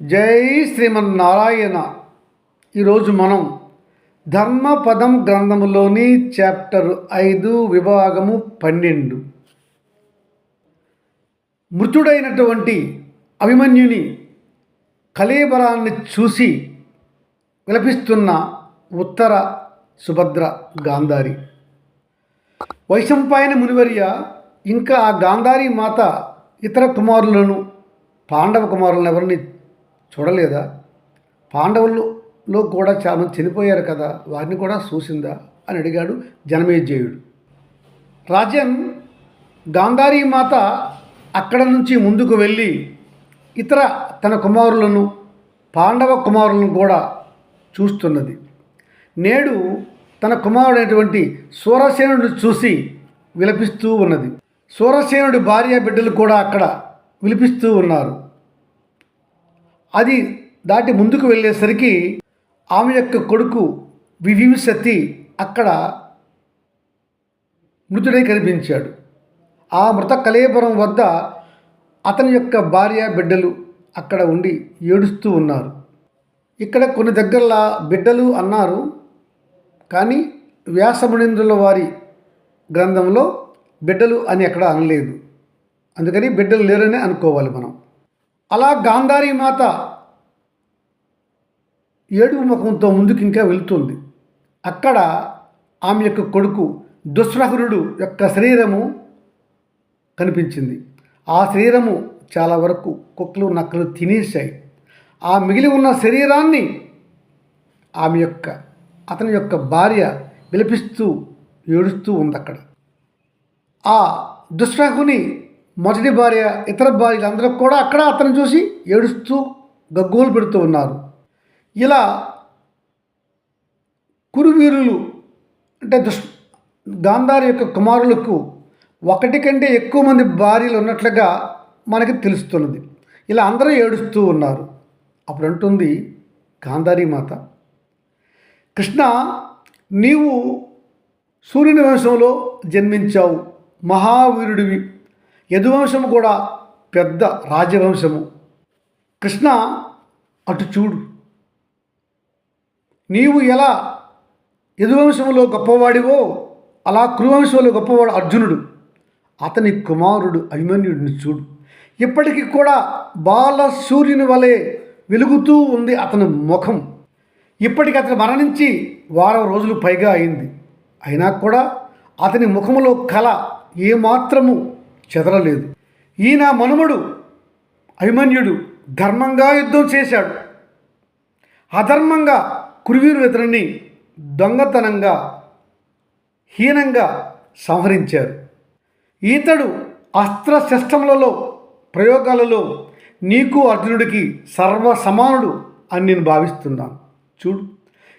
జై శ్రీమన్నారాయణ. ఈరోజు మనం ధర్మపదం గ్రంథములోని చాప్టర్ ఐదు విభాగము పన్నెండు. మృతుడైనటువంటి అభిమన్యుని కలేబరాన్ని చూసి విలపిస్తున్న ఉత్తర సుభద్ర గాంధారి. వైశంపాయన మునివర్య ఇంకా ఆ గాంధారి మాత ఇతర కుమారులను పాండవ కుమారులను ఎవరిని చూడలేదా? పాండవుల్లో కూడా చాలా చనిపోయారు కదా వారిని కూడా చూసిందా? అని అడిగాడు జనమేజయుడు. రాజన్ గాంధారీ మాత అక్కడ నుంచి ముందుకు వెళ్ళి ఇతర తన కుమారులను పాండవ కుమారులను కూడా చూస్తున్నది. నేడు తన కుమారుడైనటువంటి సూరసేనుడు చూసి విలపిస్తూ ఉన్నది. సూరసేనుడి భార్య బిడ్డలు కూడా అక్కడ విలిపిస్తూ ఉన్నారు. అది దాటి ముందుకు వెళ్ళేసరికి ఆమె యొక్క కొడుకు వివింశతి అక్కడ మృతుడై కనిపించాడు. ఆ మృత కలేబరం వద్ద అతని యొక్క భార్య బిడ్డలు అక్కడ ఉండి ఏడుస్తూ ఉన్నారు. ఇక్కడ కొన్ని దగ్గరలా బిడ్డలు అన్నారు. కానీ వ్యాసమునింద్రుల వారి గ్రంథంలో బిడ్డలు అని ఎక్కడ అనలేదు. అందుకని బిడ్డలు లేరని అనుకోవాలి మనం. అలా గాంధారీ మాత ఏడుపు ముఖంతో ముందుకు ఇంకా వెళుతుంది. అక్కడ ఆమె యొక్క కొడుకు దుశ్రహరుడు యొక్క శరీరము కనిపించింది. ఆ శరీరము చాలా వరకు కుక్కలు నక్కలు తినేశాయి. ఆ మిగిలి ఉన్న శరీరాన్ని ఆమె యొక్క అతని యొక్క భార్య విలపిస్తూ ఏడుస్తూ ఉంది అక్కడ. ఆ దుశ్రహుని మొదటి భార్య ఇతర భార్యలందరూ కూడా అక్కడ అతను చూసి ఏడుస్తూ గగ్గోలు పెడుతూ ఉన్నారు. ఇలా కురువీరులు అంటే దుష్ గాంధారి యొక్క కుమారులకు ఒకటి కంటే ఎక్కువ మంది భార్యలు ఉన్నట్లుగా మనకి తెలుస్తున్నది. ఇలా అందరూ ఏడుస్తూ ఉన్నారు. అప్పుడు అంటుంది గాంధారి మాత కృష్ణ నీవు సూర్యుని వంశంలో జన్మించావు. మహావీరుడివి. యదువంశము కూడా పెద్ద రాజవంశము. కృష్ణ అటు చూడు. నీవు ఎలా యదువంశంలో గొప్పవాడివో అలా కురువంశంలో గొప్పవాడు అర్జునుడు. అతని కుమారుడు అభిమన్యుడిని చూడు. ఇప్పటికీ కూడా బాల సూర్యుని వలె వెలుగుతూ ఉంది అతని ముఖం. ఇప్పటికి అతను మరణించి వారం రోజులు పైగా అయింది. అయినా కూడా అతని ముఖములో కళ ఏమాత్రము చెదరలేదు. ఈయన మనుమడు అభిమన్యుడు ధర్మంగా యుద్ధం చేశాడు. అధర్మంగా కురువీరు ఇతనిని దొంగతనంగా హీనంగా సంహరించారు. ఈతడు అస్త్రశస్త్రములలో ప్రయోగాలలో నీకు అర్జునుడికి సర్వ సమానుడు అని నేను భావిస్తున్నాను. చూడు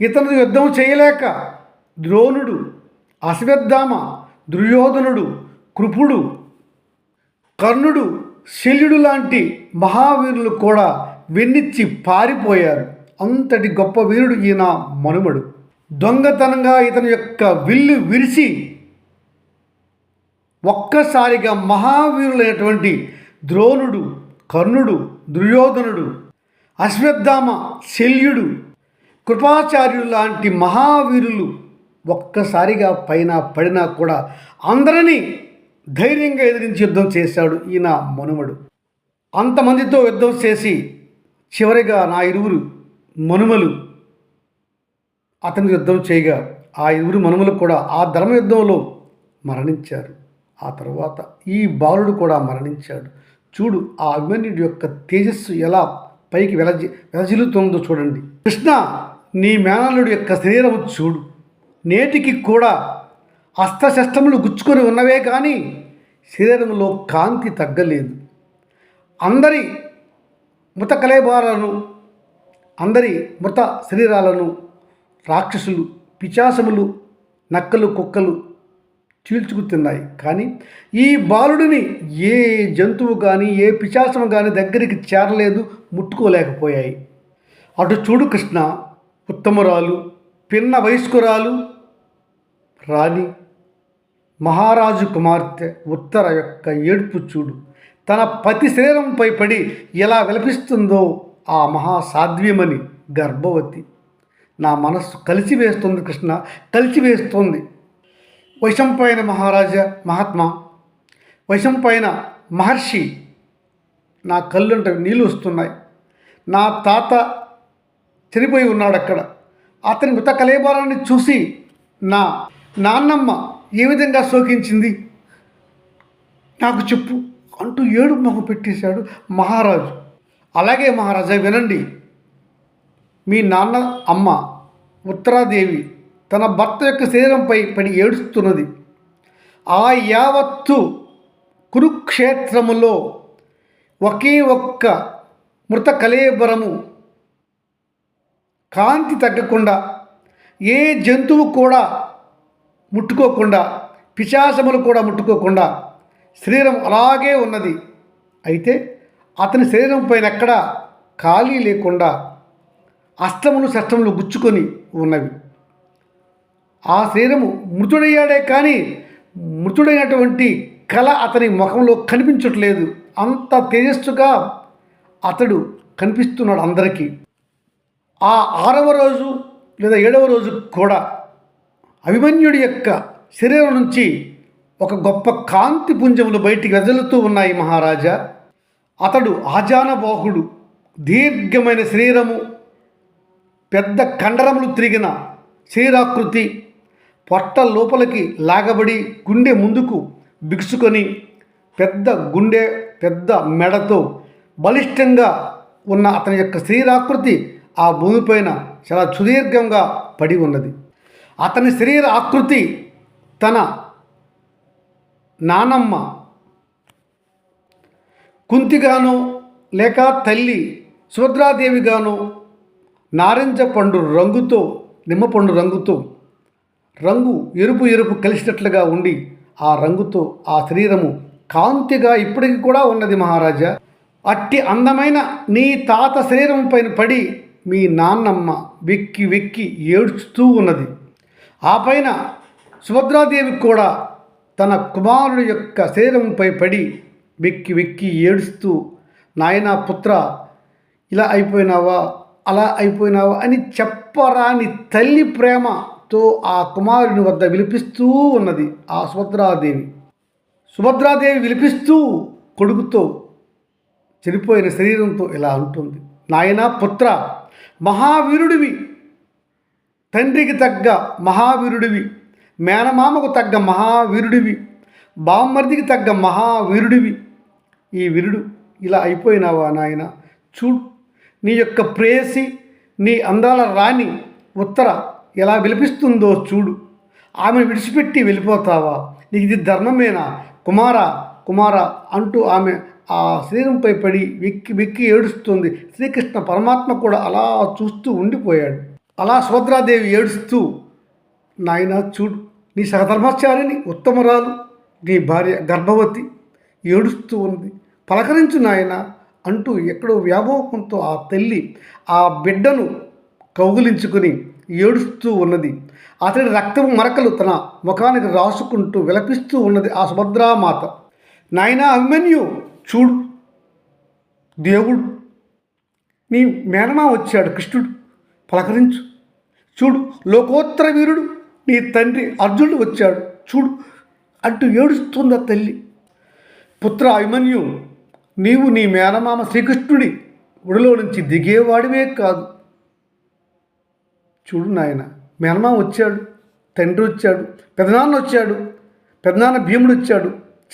ఇతను యుద్ధం చేయలేక ద్రోణుడు అశ్వత్థామ దుర్యోధనుడు కృపుడు కర్ణుడు శల్యుడు లాంటి మహావీరులు కూడా వెన్నిచ్చి పారిపోయారు. అంతటి గొప్ప వీరుడు ఈయన మనుమడు. దొంగతనంగా ఇతని యొక్క విల్లు విరిసి ఒక్కసారిగా మహావీరులైనటువంటి ద్రోణుడు కర్ణుడు దుర్యోధనుడు అశ్వత్థామ శల్యుడు కృపాచార్యుడు లాంటి మహావీరులు ఒక్కసారిగా పైన పడినా కూడా అందరినీ ధైర్యంగా ఎదిరించి యుద్ధం చేశాడు ఈయన మనుమడు. అంతమందితో యుద్ధం చేసి చివరిగా నా ఇరువురు మనుమలు అతని యుద్ధం చేయగా ఆ ఇరువురు మనుమలు కూడా ఆ ధర్మ యుద్ధంలో మరణించారు. ఆ తర్వాత ఈ బాలుడు కూడా మరణించాడు. చూడు ఆ అభిమన్యుడి యొక్క తేజస్సు ఎలా పైకి వెలజి వెలజిల్లుతుందో చూడండి. కృష్ణ నీ మేనల్లుడి యొక్క శరీరము చూడు. నేటికి కూడా అస్త్రశస్త్రములు గుచ్చుకొని ఉన్నవే కానీ శరీరంలో కాంతి తగ్గలేదు. అందరి మృత కలేబారాలను అందరి మృత శరీరాలను రాక్షసులు పిచాసములు నక్కలు కుక్కలు చీల్చుకు తిన్నాయి కానీ ఈ బాలుడిని ఏ జంతువు కానీ ఏ పిశాచము కానీ దగ్గరికి చేరలేదు ముట్టుకోలేకపోయాయి. అటు చూడు కృష్ణ ఉత్తమురాలు పిన్న వయస్కురాలు రాణి మహారాజు కుమార్తె ఉత్తర యొక్క ఏడుపు చూడు. తన పతి శరీరంపై పడి ఎలా విలపిస్తుందో ఆ మహాసాధ్వ్యమని గర్భవతి. నా మనస్సు కలిసివేస్తుంది కృష్ణ కలిసివేస్తుంది వైశంపాయన మహారాజా మహాత్మా వైశంపాయన మహర్షి నా కళ్ళుంట నీళ్ళు వస్తున్నాయి. నా తాత చనిపోయి ఉన్నాడు అక్కడ అతని మృత కలేబరాన్ని చూసి నా నాన్నమ్మ ఏ విధంగా శోకించింది? నాకు చెప్పు. అంటూ ఏడు మొహం పెట్టేశాడు మహారాజు. అలాగే మహారాజా వినండి. మీ నాన్న అమ్మ ఉత్తరాదేవి తన భర్త యొక్క శరీరంపై పడి ఏడుస్తున్నది. ఆ యావత్తు కురుక్షేత్రములో ఒకే ఒక్క మృత కలేబరము కాంతి తగ్గకుండా ఏ జంతువు కూడా ముట్టుకోకుండా పిశాసములు కూడా ముట్టుకోకుండా శరీరం అలాగే ఉన్నది. అయితే అతని శరీరం పైన ఎక్కడ ఖాళీ లేకుండా అష్టములు షష్టములు గుచ్చుకొని ఉన్నవి. ఆ శరీరము మృతుడయ్యాడే కానీ మృతుడైనటువంటి కళ అతని ముఖంలో కనిపించట్లేదు. అంత తేజస్సుగా అతడు కనిపిస్తున్నాడు అందరికీ. ఆ ఆరవ రోజు లేదా ఏడవ రోజు కూడా అభిమన్యుడి యొక్క శరీరం నుంచి ఒక గొప్ప కాంతి పుంజములు బయటికి వెదలుతూ ఉన్నాయి మహారాజా. అతడు ఆజానబాహుడు. దీర్ఘమైన శరీరము పెద్ద కండరములు తిరిగిన శరీరాకృతి పొట్ట లోపలికి లాగబడి గుండె ముందుకు బిగుసుకొని పెద్ద గుండె పెద్ద మెడతో బలిష్టంగా ఉన్న అతని యొక్క శరీరాకృతి ఆ భూమిపైన చాలా సుదీర్ఘంగా పడి ఉన్నది. అతని శరీర ఆకృతి తన నానమ్మ కుంతిగానో లేక తల్లి సుభద్రాదేవిగానో నారింజ పండు రంగుతో నిమ్మపండు రంగుతో రంగు ఎరుపు ఎరుపు కలిసినట్లుగా ఉండి ఆ రంగుతో ఆ శరీరము కాంతిగా ఇప్పటికి కూడా ఉన్నది మహారాజా. అట్టి అందమైన నీ తాత శరీరం పైన పడి మీ నాన్నమ్మ వెక్కి వెక్కి ఏడుస్తూ ఉన్నది. ఆ పైన సుభద్రాదేవి కూడా తన కుమారుడు యొక్క శరీరంపై పడి వెక్కి వెక్కి ఏడుస్తూ నాయనా పుత్ర ఇలా అయిపోయినావా? అలా అయిపోయినావా? అని చెప్పరాని తల్లి ప్రేమతో ఆ కుమారుని వద్ద విలిపిస్తూ ఉన్నది ఆ సుభద్రాదేవి. సుభద్రాదేవి విలిపిస్తూ కొడుకుతో చనిపోయిన శరీరంతో ఇలా ఉంటుంది నాయనా పుత్ర మహావీరుడివి తండ్రికి తగ్గ మహావీరుడివి మేనమామకు తగ్గ మహావీరుడివి బామ్మర్దికి తగ్గ మహావీరుడివి. ఈ వీరుడు ఇలా అయిపోయినావా నాయన? చూడు నీ యొక్క ప్రేయసి నీ అందాల రాణి ఉత్తర ఎలా విలిపిస్తుందో చూడు. ఆమెను విడిచిపెట్టి వెళ్ళిపోతావా? నీకు ఇది ధర్మమేనా? కుమార కుమార అంటూ ఆమె ఆ శరీరంపై పడి వెక్కి వెక్కి ఏడుస్తుంది. శ్రీకృష్ణ పరమాత్మ కూడా అలా చూస్తూ ఉండిపోయాడు. అలా సుభద్రాదేవి ఏడుస్తూ నాయన చూడు నీ సహధర్మచారిని ఉత్తమరాలు నీ భార్య గర్భవతి ఏడుస్తూ ఉంది. పలకరించు నాయన అంటూ ఎక్కడో వ్యామోహంతో ఆ తల్లి ఆ బిడ్డను కౌగులించుకుని ఏడుస్తూ ఉన్నది. అతడి రక్తపు మరకలు తన ముఖానికి రాసుకుంటూ విలపిస్తూ ఉన్నది ఆ సుభద్రామాత. నాయనా అభిమన్యు చూడు దేవుడు నీ మేనమా వచ్చాడు కృష్ణుడు. పలకరించు. చూడు లోకోత్తర వీరుడు నీ తండ్రి అర్జునుడు వచ్చాడు. చూడు అంటూ ఏడుస్తుంది ఆ తల్లి. పుత్ర అభిమన్యు నీవు నీ మేనమామ శ్రీకృష్ణుడి ఒడిలో నుంచి దిగేవాడివే కాదు. చూడు నాయన మేనమామ వచ్చాడు తండ్రి వచ్చాడు పెదనాన్న వచ్చాడు పెదనాన్న భీముడు వచ్చాడు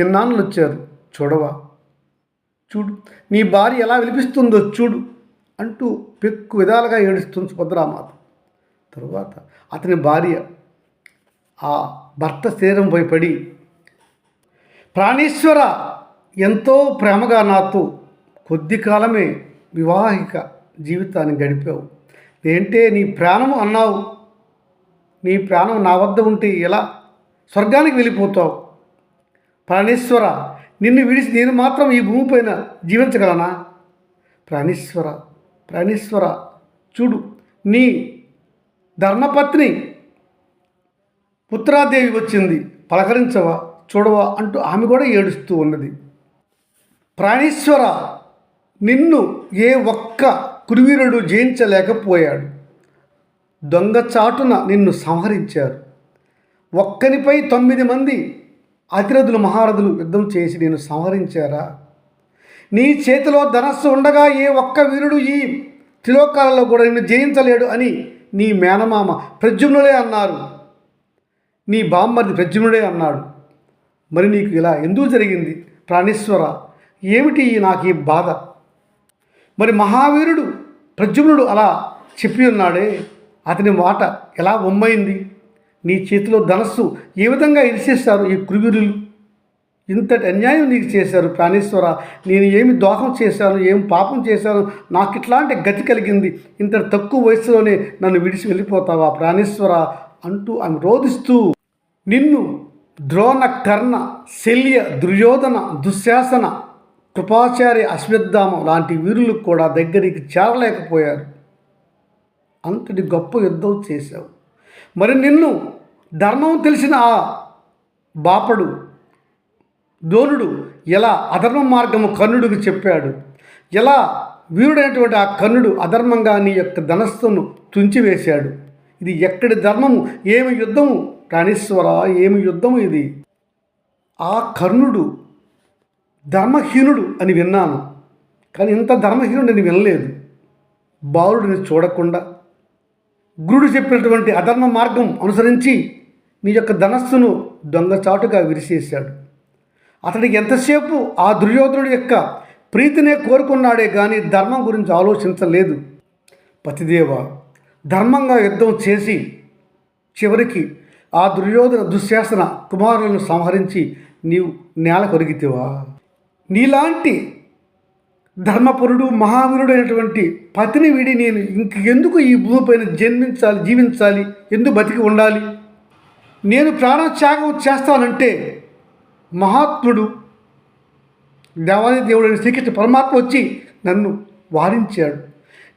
చిన్నాన్నలు వచ్చారు. చూడవా. చూడు నీ భార్య ఎలా విలిపిస్తుందో చూడు. అంటూ పెక్కు విధాలుగా ఏడుస్తుంది సుభద్రామాత. తరువాత అతని భార్య ఆ భర్త శరీరం భయపడి ప్రాణేశ్వర ఎంతో ప్రేమగా నాతో కొద్ది కాలమే వివాహిక జీవితాన్ని గడిపావు. ఏంటే నీ ప్రాణము అన్నావు. నీ ప్రాణం నా వద్ద ఉంటే ఎలా స్వర్గానికి వెళ్ళిపోతావు? ప్రాణేశ్వర నిన్ను విడిచి నేను మాత్రం ఈ భూమిపైన జీవించగలనా? ప్రాణేశ్వర ప్రాణేశ్వర చూడు నీ ధర్మపత్ని పుత్రాదేవి వచ్చింది. పలకరించవా చూడవా అంటూ ఆమె కూడా ఏడుస్తూ ఉన్నది. ప్రాణేశ్వర నిన్ను ఏ ఒక్క కురువీరుడు జయించలేకపోయాడు. దొంగచాటున నిన్ను సంహరించారు. ఒక్కనిపై తొమ్మిది మంది అతిరథులు మహారథులు యుద్ధం చేసి నేను సంహరించారా? నీ చేతిలో ధనస్సు ఉండగా ఏ ఒక్క వీరుడు ఈ త్రిలోకాలలో కూడా నిన్ను జయించలేడు అని నీ మేనమామ ప్రజుమ్నుడే అన్నారు. నీ బామ్మర్ది ప్రజుమ్నుడే అన్నాడు. మరి నీకు ఇలా ఎందుకు జరిగింది? ప్రాణేశ్వర ఏమిటి ఈ నాకు ఈ బాధ? మరి మహావీరుడు ప్రజుమ్నుడు అలా చెప్పి ఉన్నాడే. అతని మాట ఎలా ఉమ్మైంది నీ చేతిలో ధనస్సు ఏ విధంగా ఇరిసేస్తారు ఈ కురువీరులు? ఇంతటి అన్యాయం నీకు చేశారు ప్రాణేశ్వర. నేను ఏమి దోహం చేశాను ఏమి పాపం చేశాను నాకు ఇట్లాంటి గతి కలిగింది. ఇంత తక్కువ వయసులోనే నన్ను విడిచి వెళ్ళిపోతావా ప్రాణేశ్వర? అంటూ ఆమె రోధిస్తూ నిన్ను ద్రోణ కర్ణ శల్య దుర్యోధన దుశ్శాసన కృపాచార్య అశ్వత్థామ లాంటి వీరులు కూడా దగ్గరికి చేరలేకపోయారు. అంతటి గొప్ప యుద్ధం చేశావు. మరి నిన్ను ధర్మం తెలిసిన ఆ బాపడు ద్రోణుడు ఎలా అధర్మ మార్గము కర్ణుడికి చెప్పాడు? ఎలా వీరుడైనటువంటి ఆ కర్ణుడు అధర్మంగా నీ యొక్క ధనస్సును తుంచివేశాడు? ఇది ఎక్కడి ధర్మము? ఏమి యుద్ధము? ప్రాణేశ్వర ఏమి యుద్ధము ఇది? ఆ కర్ణుడు ధర్మహీనుడు అని విన్నాను. కానీ ఇంత ధర్మహీనుడు అని వినలేదు. బాలుడిని చూడకుండా గురుడు చెప్పినటువంటి అధర్మ మార్గం అనుసరించి నీ యొక్క ధనస్సును దొంగచాటుగా విరిసేశాడు. అతడికి ఎంతసేపు ఆ దుర్యోధనుడి యొక్క ప్రీతినే కోరుకున్నాడే కానీ ధర్మం గురించి ఆలోచించలేదు. పతిదేవ ధర్మంగా యుద్ధం చేసి చివరికి ఆ దుర్యోధన దుశ్శాసన కుమారులను సంహరించి నీవు నేల కొరిగితివా? నీలాంటి ధర్మపురుడు మహావీరుడైనటువంటి అయినటువంటి పతిని వీడి నేను ఇంకెందుకు ఈ భూమిపైన జన్మించాలి జీవించాలి ఎందుకు బతికి ఉండాలి? నేను ప్రాణత్యాగం చేస్తానంటే మహాత్ముడు దేవాది దేవుడైన శ్రీకృష్ణ పరమాత్మ వచ్చి నన్ను వారించాడు.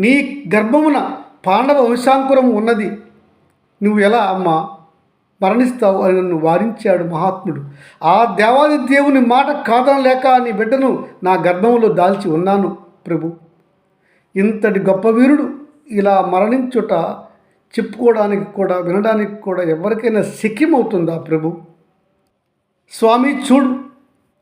నీ గర్భమున పాండవ వంశాంకురం ఉన్నది. నువ్వు ఎలా అమ్మా? మరణిస్తావు అని నన్ను వారించాడు మహాత్ముడు. ఆ దేవాది దేవుని మాట కాదనలేక నీ బిడ్డను నా గర్భంలో దాల్చి ఉన్నాను ప్రభు. ఇంతటి గొప్ప వీరుడు ఇలా మరణించుట చెప్పుకోవడానికి కూడా వినడానికి కూడా ఎవరికైనా శక్యమవుతుందా ప్రభు? స్వామి చూడు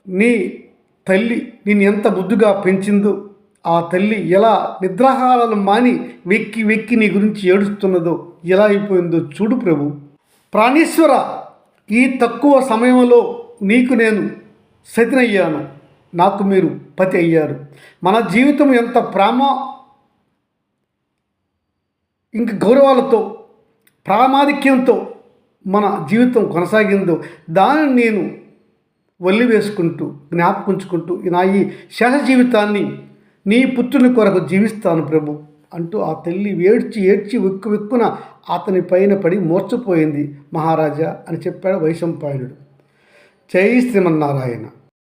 నీ తల్లి నేను ఎంత ముద్దుగా పెంచిందో ఆ తల్లి ఎలా నిద్రాహారాలు మాని వెక్కి వెక్కి నీ గురించి ఏడుస్తున్నదో ఎలా అయిపోయిందో చూడు ప్రభు. ప్రాణేశ్వర ఈ తక్కువ సమయంలో నీకు నేను సతినయ్యాను. నాకు మీరు పతి అయ్యారు. మన జీవితం ఎంత ప్రేమ ఇంక గౌరవాలతో ప్రామాధిక్యంతో మన జీవితం కొనసాగిందో దానిని నేను వల్లి వేసుకుంటూ జ్ఞాపకుంచుకుంటూ నా ఈ శేష జీవితాన్ని నీ పుత్రుని కొరకు జీవిస్తాను ప్రభు అంటూ ఆ తల్లి ఏడ్చి ఏడ్చి వెక్కు వెక్కున అతని పైన పడి మూర్చపోయింది మహారాజా అని చెప్పాడు వైశంపాయనుడు జై శ్రీమన్నారాయణ.